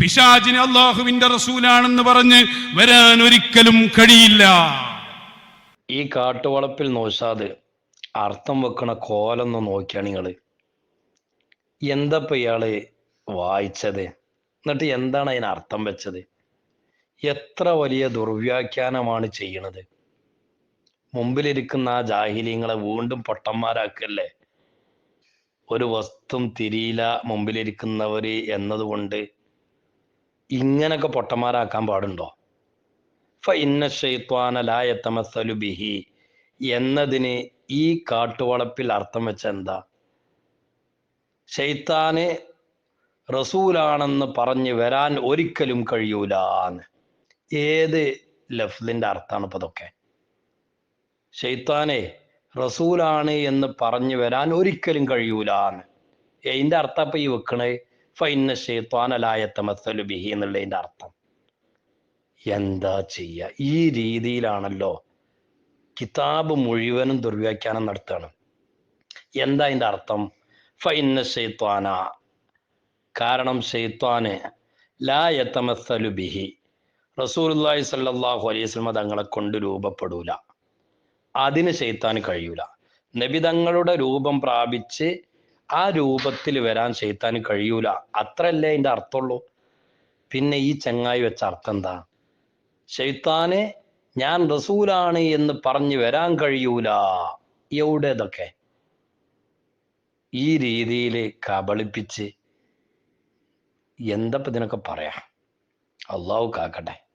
പിശാജിന് അള്ളാഹുവിന്റെ റസൂലാണെന്ന് പറഞ്ഞ് വരാൻ ഒരിക്കലും കഴിയില്ല. ഈ കാട്ടുവളപ്പിൽ നോശാത് അർത്ഥം വെക്കണ കോലൊന്ന് നോക്കിയാണ് നിങ്ങൾ എന്തപ്പോ ഇയാൾ വായിച്ചത്? എന്നിട്ട് എന്താണ് അതിന് അർത്ഥം വെച്ചത്? എത്ര വലിയ ദുർവ്യാഖ്യാനമാണ് ചെയ്യണത്? മുമ്പിലിരിക്കുന്ന ആ ജാഹിലിങ്ങളെ വീണ്ടും പൊട്ടന്മാരാക്കല്ലേ? ഒരു വസ്തും തിരിയില്ല മുമ്പിലിരിക്കുന്നവർ എന്നതുകൊണ്ട് ഇങ്ങനൊക്കെ പൊട്ടന്മാരാക്കാൻ പാടുണ്ടോ? ലാ യതമസ്സലു ബിഹി. എന്നതിന് ഈ കാട്ടുവളപ്പിൽ അർത്ഥം വെച്ച എന്താ? ഷെയ്ത്താന് റസൂലാണെന്ന് പറഞ്ഞ് വരാൻ ഒരിക്കലും കഴിയൂലാന്ന്. ഏത് ലഫ്ലിന്റെ അർത്ഥമാണ് ഇപ്പൊ ഇതൊക്കെ ഷെയ്ത്താനെ റസൂലാണ് എന്ന് പറഞ്ഞു വരാൻ ഒരിക്കലും കഴിയൂലാന്ന് ഇതിന്റെ അർത്ഥം അപ്പൊ ഈ വെക്കണേ ഫൈന ഷെയ്ത്താനലായത്തമസ്സലു ബിഹി എന്നുള്ളതിന്റെ അർത്ഥം. എന്താ ചെയ്യ? ഈ രീതിയിലാണല്ലോ കിതാബ് മുഴുവനും ദുർവ്യാഖ്യാനം നടത്തുകയാണ് എന്താ അതിന്റെ അർത്ഥം? ഫൈന ഷെയ്ത്വാന കാരണം ഷെയ്ത്വാന് ലാ യത്തമസ്സലു ബിഹി. റസൂലുള്ളാഹി സ്വല്ലല്ലാഹു അലൈഹി വസല്ലം തങ്ങളെ കൊണ്ട് രൂപപ്പെടൂല. അതിന് ചെയ്ത്താൻ കഴിയൂല. നബിതങ്ങളുടെ രൂപം പ്രാപിച്ച് ആ രൂപത്തിൽ വരാൻ ചെയ്ത്താൻ കഴിയൂല. അത്രല്ലേ അതിന്റെ അർത്ഥമുള്ളൂ? പിന്നെ ഈ ചങ്ങായി വെച്ച അർത്ഥം എന്താ? ഷെയ്ത്താനെ ഞാൻ റസൂലാണ് എന്ന് പറഞ്ഞു വരാൻ കഴിയൂല. എവിടെ ഇതൊക്കെ? ഈ രീതിയിൽ കബളിപ്പിച്ച് എന്തപ്പോ ഇതിനൊക്കെ പറയാ? അള്ളാഹു കാക്കട്ടെ.